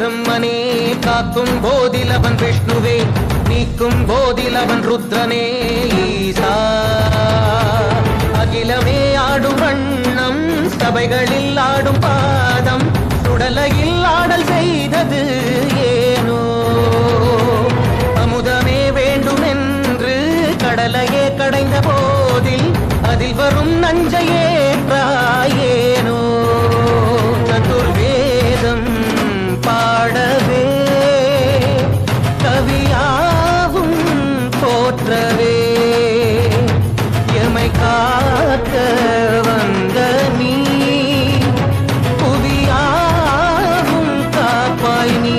பிரம்மனே காக்கும் போதில் அவன் விஷ்ணுவே நீக்கும் போதில் அவன் ருத்ரனே ஈசா. அகிலமே ஆடும் வண்ணம் சபைகளில் ஆடும் பாதம் சுடலையில் ஆடல் செய்தது ஏனோ. அமுதமே வேண்டுமென்று கடலையே கடைந்த போதில் அதில் வரும் நஞ்சையே போற்றவே. எமை காக்க வந்த நீ புவியாகும் காப்பாய் நீ.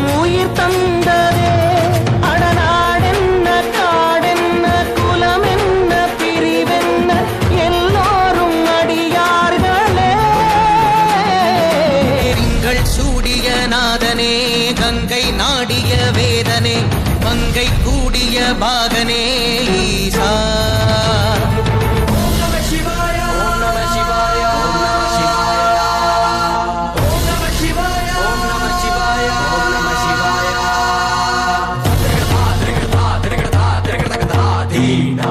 மங்கை கூடிய பாகனே ஈசா காலனை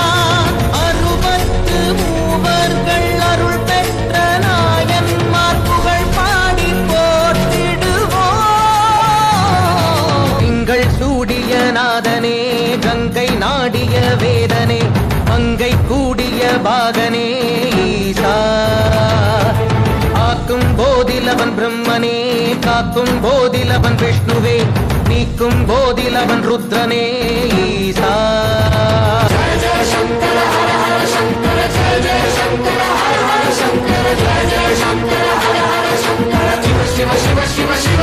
நாதனே கங்கை நாடிய வேதனே மங்கை கூடிய பாகனே ஈசா. ஆக்கும் போதிலவன் பிரம்மனே காக்கும் போதிலவன் விஷ்ணுவே நீக்கும் போதிலவன் ருத்ரனே ஈசா. Shiva Shiva